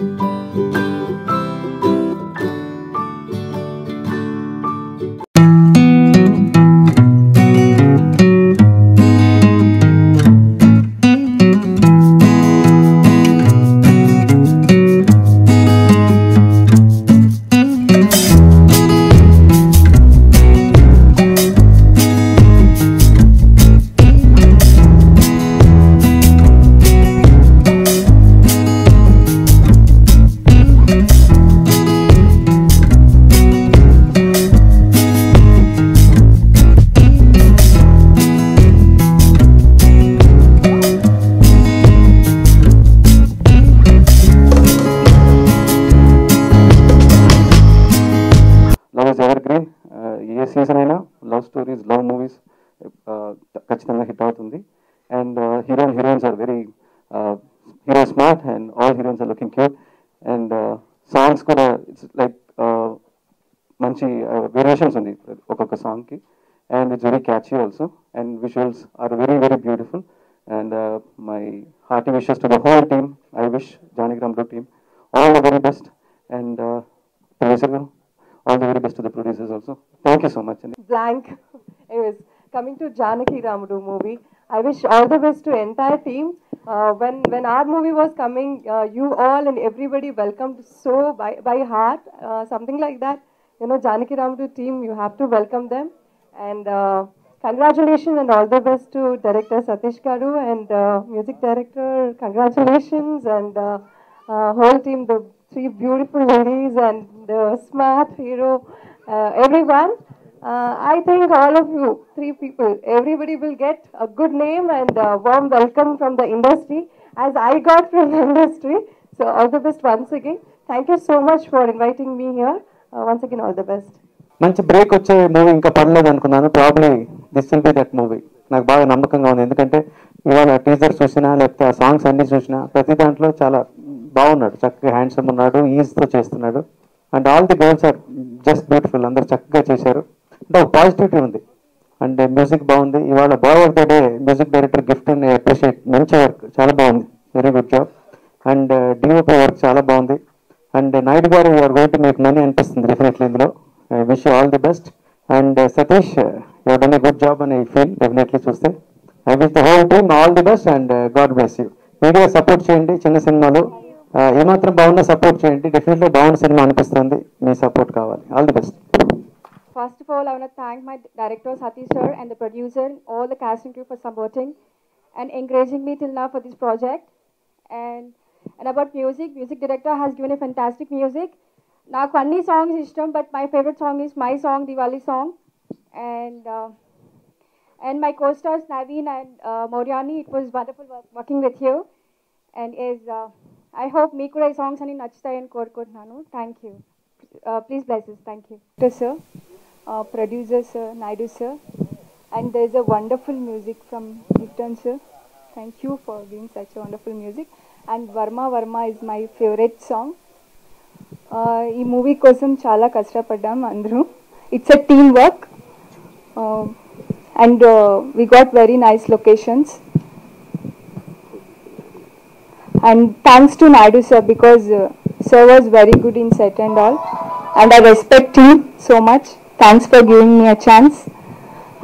Love అవుతుంది and hero heroines are very hero smart and all heroines are looking cute and songs కూడా it's like మంచి variations ఉంది ఒక్కొక్క సాంగ్కి and it's very catchy also and visuals are very very beautiful and my hearty wishes to the whole team I wish Janaki రామ్లో team all the very best and producer all the very best to the producers also thank you so much అండి blank. Coming to Janaki Ramudu movie, I wish all the best to entire team. Uh, when when our movie was coming, uh, you all and everybody welcomed so by by heart, uh, something like that. You know, Janaki Ramudu team, you have to welcome them. And uh, congratulations and all the best to director Satish Garu and uh, music director. Congratulations and uh, whole team, the three beautiful ladies and the smart hero, everyone. Uh, I think all of you, three people, everybody will get a good name and a warm welcome from the industry as I got from the industry. So all the best once again. Thank you so much for inviting me here. Uh, once again, all the best. మంచి break వచ్చే movie ఇంకా పడలేదు అనుకున్నాను probably this will be that movie నాకు బాగా నమ్మకంగా ఉంది ఎందుకంటే ఇవాళ టీజర్ చూసినా లేకపోతే ఆ సాంగ్స్ అన్ని చూసినా ప్రతి దాంట్లో చాలా బాగున్నాడు చక్కగా హ్యాండ్సమ్ ఉన్నాడు ఈజ్తో చేస్తున్నాడు and all the girls are just beautiful అందరు చక్కగా చేశారు అంటే ఒక పాజిటివిటీ ఉంది. అండ్ మ్యూజిక్ బాగుంది. ఇవాళ బాగా డే మ్యూజిక్ డైరెక్టర్ గిఫ్ట్ అని అప్రిషియేట్ మంచి వర్క్ చాలా బాగుంది. Very good job and DOP work చాలా బాగుంది. అండ్ నాయుడు గారు are going to make money అనిపిస్తుంది డెఫినెట్లీ ఇందులో. I wish all the best and Satish your done a good job అని ఫీల్ డెఫినెట్లీ చూస్తే. I wish the whole team all the best and God bless you media support చేయండి చిన్న సినిమాలు. ఏమాత్రం బాగున్నా support చేయండి. డెఫినెట్లీ బాగున్న సినిమా అనిపిస్తుంది. మీ సపోర్ట్ కావాలి. All the best First of all, I want to thank my director Satish sir and the producer, all the cast and crew for supporting and encouraging me till now for this project. And and about music, music director has given a fantastic music. నాకు అన్ని songs ఇష్టం but my favourite song is my song Diwali song and and my co stars Naveen and Mouryani it was wonderful working with you and is I hope మీకు కూడా ఈ songs అన్ని నచ్చుతాయని కోరుకుంటున్నాను thank you please blesses thank you sir uh, producer sir, Naidu sir, and there's a wonderful music from Gifton sir. Thank you for giving such a wonderful music. And Varma Varma is my favorite song. Uh, ఈ movie కోసం చాలా కష్టపడ్డాం అందరూ it's a team work and we got very nice locations and thanks to Naidu sir because sir was very good in set and all and I respect him so much. Thanks for giving me a chance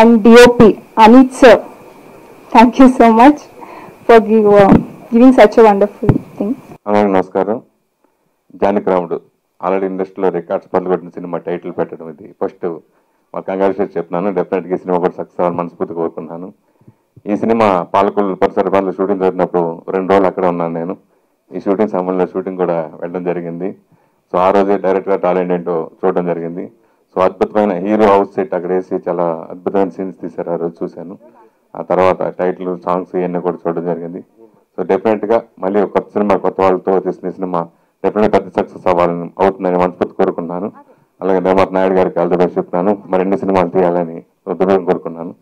and DOP Anith sir thank you so much for give giving such a wonderful thing నమస్కారం. జానకి రాముడు already ఇండస్ట్రీలో records పనులు పెట్టిన cinema title పెట్టడం ఇది. First మా congratulate చెప్తున్నాను డెఫినెట్గా ఈ సినిమా కూడా సక్సెస్ అవ్వాలని మనస్ఫూర్తి కోరుకున్నాను ఈ సినిమా పాలకొల్లు పరిసర పనులు షూటింగ్ జరిగినప్పుడు రెండు రోజులు అక్కడ ఉన్నాను నేను. ఈ షూటింగ్ సమయంలో షూటింగ్ కూడా వెళ్ళడం జరిగింది. సో ఆ రోజే డైరెక్ట్గా టాలెంట్ ఏంటో చూడడం జరిగింది. సో అద్భుతమైన హీరో హౌస్ సెట్ అక్కడ వేసి చాలా అద్భుతమైన సీన్స్ తీశారు ఆ రోజు చూశాను. ఆ తర్వాత టైటిల్ సాంగ్స్ ఇవన్నీ కూడా చూడడం జరిగింది. సో డెఫినెట్గా మళ్ళీ కొత్త సినిమా కొత్త వాళ్ళతో తీసిన సినిమా డెఫినెట్గా పెద్ద సక్సెస్ అవ్వాలని అవుతుందని మనస్ఫూర్తి కోరుకున్నాను అలాగే నిర్మాత నాయుడు గారికి ఆల్ ది బెస్ట్ చెప్తున్నాను మరిన్ని సినిమాలు తీయాలని దృఢంగా కోరుకున్నాను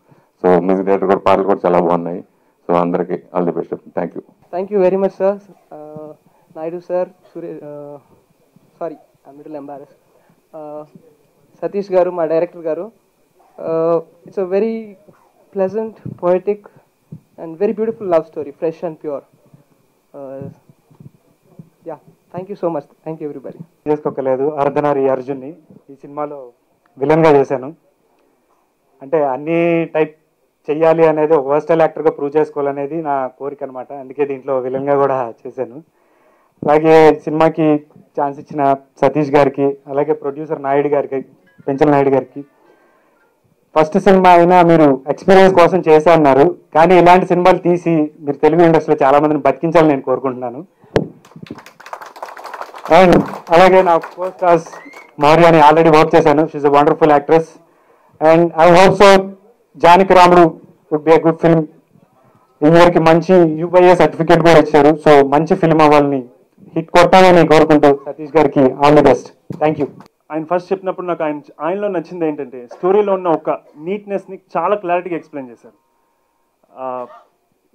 సో మ్యూజిక్ డైరెక్టర్ కూడా పాటలు కూడా చాలా బాగున్నాయి. సో అందరికీ all the best. Thank you thank you very much sir Naidu sir sir, Sure, uh, Satish గారు మా డైరెక్టర్ గారు. It's a very pleasant Uh, and very beautiful love story fresh and pure ya thank you so much thank you everybody చేసుకోకలేదు Ardhanari అర్జున్ని ఈ సినిమాలో విలన్గా చేశాను. అంటే అన్ని టైప్ చెయ్యాలి అనేది ఒక వర్స్టైల్ యాక్టర్గా ప్రూవ్ చేసుకోవాలనేది నా కోరిక అనమాట అందుకే దీంట్లో విలన్గా కూడా చేశాను. అలాగే సినిమాకి ఛాన్స్ ఇచ్చిన సతీష్ గారికి అలాగే ప్రొడ్యూసర్ నాయుడు గారికి పెంచల నాయుడు గారికి. ఫస్ట్ సినిమా అయినా మీరు ఎక్స్పీరియన్స్ కోసం చేసే అన్నారు. కానీ ఇలాంటి సినిమాలు తీసి మీరు తెలుగు ఇండస్ట్రీలో చాలా మందిని బతికించాలని నేను కోరుకుంటున్నాను. అండ్ అలాగే నా కో స్టార్స్ మౌర్య అని ఆల్రెడీ వర్క్ చేశాను. She's a wonderful actress and I hope so Janaki Ramudu would be a good film ఈ ఇయర్కి మంచి యూపీఐ సర్టిఫికేట్ కూడా ఇచ్చారు. సో మంచి ఫిల్మ్ అవ్వాలని హిట్ కొట్టాలని కోరుకుంటూ సతీష్ గారికి all the best. Thank you ఆయన ఫస్ట్ చెప్పినప్పుడు నాకు ఆయన ఆయనలో నచ్చింది ఏంటంటే స్టోరీలో ఉన్న ఒక నీట్నెస్ని చాలా క్లారిటీగా ఎక్స్ప్లెయిన్ చేశారు.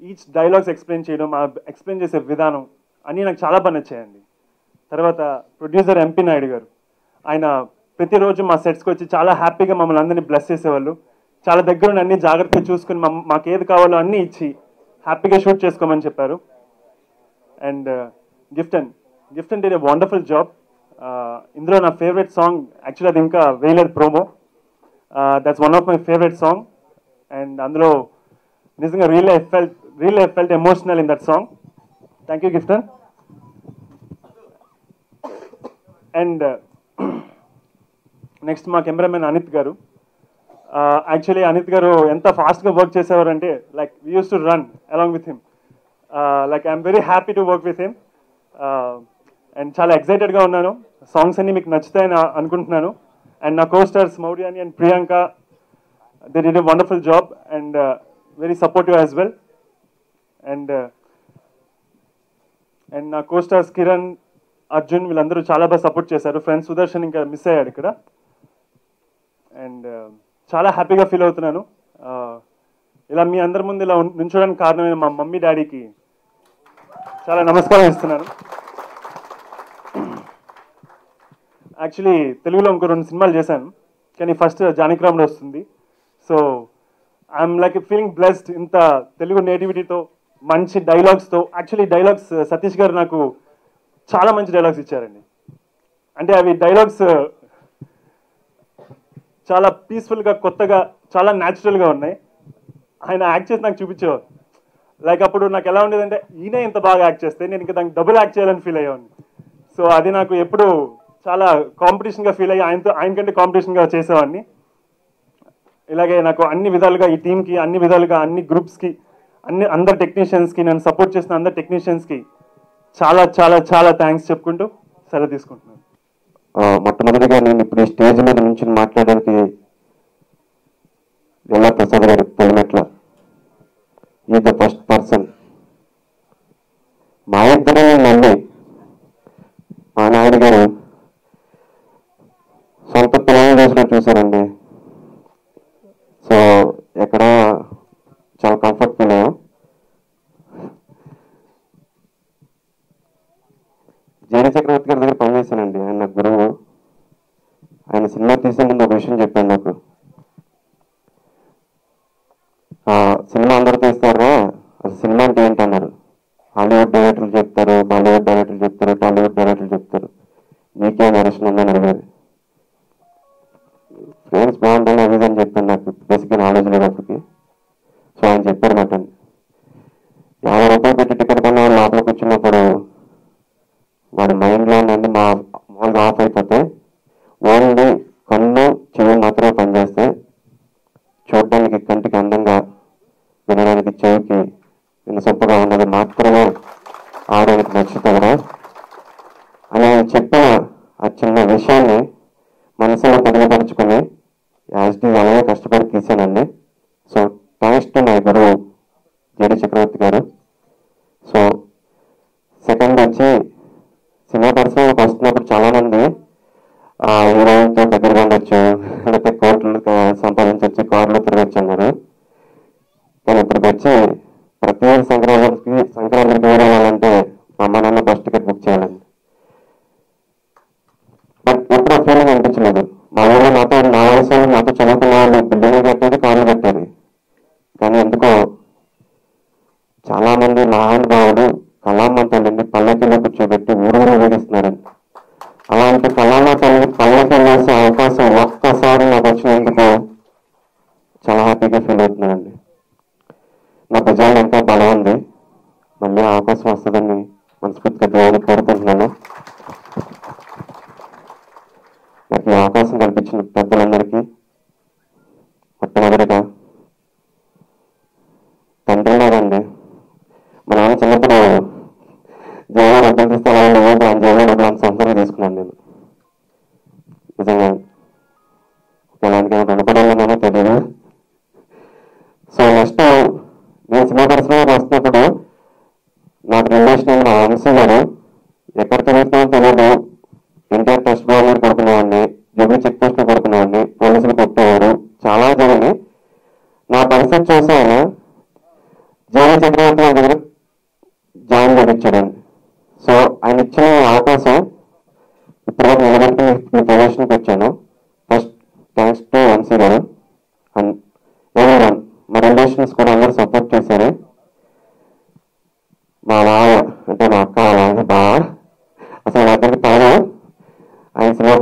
ఈచ్ డైలాగ్స్ ఎక్స్ప్లెయిన్ చేయడం ఆ ఎక్స్ప్లెయిన్ చేసే విధానం అన్నీ నాకు చాలా బాగా నచ్చాయండి. తర్వాత ప్రొడ్యూసర్ ఎంపీ నాయుడు గారు ఆయన ప్రతిరోజు మా సెట్స్కి వచ్చి చాలా హ్యాపీగా మమ్మల్ని అందరినీ బ్లెస్ చేసేవాళ్ళు. చాలా దగ్గర అన్ని జాగ్రత్తగా చూసుకుని మాకు ఏది కావాలో అన్నీ ఇచ్చి హ్యాపీగా షూట్ చేసుకోమని చెప్పారు. And Gifton Gifton did a wonderful job ఇందులో నా ఫేవరెట్ సాంగ్ యాక్చువల్లీ అది ఇంకా వేయలేదు promo that's one of my favourite song and అందులో నిజంగా real I felt real I felt emotional in that song thank you Gifton and next మా cameraman Anith గారు. Actually Anith గారు ఎంత ఫాస్ట్గా వర్క్ చేసేవారంటే like we use to run along with him like I'm very happy to work with him and చాలా ఎక్సైటెడ్గా ఉన్నాను. Songs అన్ని మీకు నచ్చుతాయని అనుకుంటున్నాను. అండ్ నా costars మౌర్యాని and Priyanka they did a wonderful job and very supportive as well and and నా costars Kiran Arjun వీళ్ళందరూ చాలా బాగా సపోర్ట్ చేశారు. ఫ్రెండ్స్ సుదర్శన్ ఇంకా మిస్ అయ్యాడు ఇక్కడ. అండ్ uh, చాలా హ్యాపీగా ఫీల్ అవుతున్నాను. Uh, ఇలా మీ అందరి ముందు ఇలా నుంచోడానికి నించోడానికి కారణమైన మా మమ్మీ డాడీకి చాలా నమస్కారం ఇస్తున్నాను యాక్చువల్లీ తెలుగులో ఇంకో రెండు సినిమాలు చేశాను. కానీ ఫస్ట్ జానకిరాముడు వస్తుంది. So I'm like feeling blessed ఇంత తెలుగు నేటివిటీతో మంచి డైలాగ్స్తో యాక్చువల్లీ డైలాగ్స్ సతీష్ గారు నాకు చాలా మంచి డైలాగ్స్ ఇచ్చారండి. అంటే అవి డైలాగ్స్ చాలా పీస్ఫుల్గా కొత్తగా చాలా న్యాచురల్గా ఉన్నాయి. ఆయన యాక్ట్ చేసి నాకు చూపించేవారు. లైక్ అప్పుడు నాకు ఎలా ఉండేదంటే ఈయన ఇంత బాగా యాక్ట్ చేస్తే నేను ఇంకా దానికి డబుల్ యాక్ట్ చేయాలని ఫీల్ అయ్యాను సో అది నాకు ఎప్పుడు చాలా కాంపిటీషన్గా ఫీల్ అయ్యి ఆయనతో ఆయనకంటే కాంపిటీషన్గా చేసేవాడిని. ఇలాగే నాకు అన్ని విధాలుగా ఈ టీంకి అన్ని విధాలుగా అన్ని గ్రూప్స్కి అన్ని అందరు టెక్నీషియన్స్కి నన్ను సపోర్ట్ చేసిన అందరు టెక్నీషియన్స్కి చాలా చాలా చాలా థ్యాంక్స్ చెప్పుకుంటూ సెలవు తీసుకుంటున్నాను. మొట్టమొదటిగా నేను ఇప్పుడు ఈ స్టేజ్ మీద నుంచి మాట్లాడడానికి లీలా ప్రసాద్ గారి పొలిమెట్ల ఈ ద ఫస్ట్ పర్సన్ మా ఇద్దరు నమ్మి మా నాయుడు గారు చూసారండి సో ఎక్కడ చాలా కంఫర్ట్ ఫీల్ చక్రవర్తి గారి దగ్గర పనిచేశానండి ఆయన నాకు గురువు. ఆయన సినిమా తీసే ముందు ఒక విషయం చెప్పాను నాకు. సినిమా అందరూ తీస్తారా? అసలు సినిమా అంటే ఏంటన్నారు? హాలీవుడ్ డైరెక్టర్లు చెప్తారు బాలీవుడ్ డైరెక్టర్లు చెప్తారు టాలీవుడ్ డైరెక్టర్లు చెప్తారు. నీకే నరేషన్ ఉందని అడిగారు. ఫ్రెండ్స్ బాగుంటుంది అది అని చెప్పాను నాకు బేసిక్గా నాలెడ్జ్ లేదు అప్పటికి. సో ఆయన చెప్పారు మాట. యాభై రూపాయలు పెట్టి టికెట్ కొన్న వాళ్ళు లోపల కూర్చున్నప్పుడు వాడి మైండ్లో నుండి మా మామూలుగా ఆఫ్ అయిపోతే ఓన్లీ కన్ను చెవి మాత్రమే పనిచేస్తే చూడడానికి కంటికి అందంగా వినడానికి చెవికి వినసొప్పగా ఉన్నది మాత్రమే ఆడడానికి నచ్చుతుందా అని ఆయన చెప్పిన ఆ చిన్న విషయాన్ని Música అవకాశం వస్తుందని మనస్ఫూర్తిగా దేవుని కోరుకుంటున్నాను. నాకు ఈ అవకాశం కల్పించిన పెద్దలందరికీ మొట్టమొదటిగా తండ్రి గారండి మా నాన్న చిన్నప్పుడు జీవనం అర్థం చేస్తే అలా లేదు అని జగన్ తీసుకున్నాను నేను. నిజంగా ఎలాంటి రుణపడాలన్నానో తెలియదు సో నెక్స్ట్ నేను సినిమా పరిశ్రమకి వస్తున్నప్పుడు నాకు రిలేషన్ మా వంశీ గారు ఎక్కడ తిరుగుతున్నామో తెలియదు ఎన్టీఆర్ టెస్ట్ బాల్ మీద కొడుకునేవాడిని జబ్బు చెక్ పోస్ట్లో కొడుకునేవాడిని పోలీసులు కొట్టేవారు చాలా జరిగింది నా పరిస్థితి చూసి ఆయన జగన్ చక్రవర్తి గారి దగ్గర జాయిన్ సో ఆయన ఇచ్చిన అవకాశం ఇప్పుడు నిలబెట్టుకుని ఈ ప్రదర్శనకి వచ్చాను. ఫస్ట్ థ్యాంక్స్ టు వంశీ గారు. అండ్ ఎవరి మా రిలేషన్స్ కూడా అందరూ సపోర్ట్ చేశారు. మా బావ అంటే మా అక్క వాళ్ళ బావ. అసలు అతనికి దగ్గర కాదు ఆయన సినిమా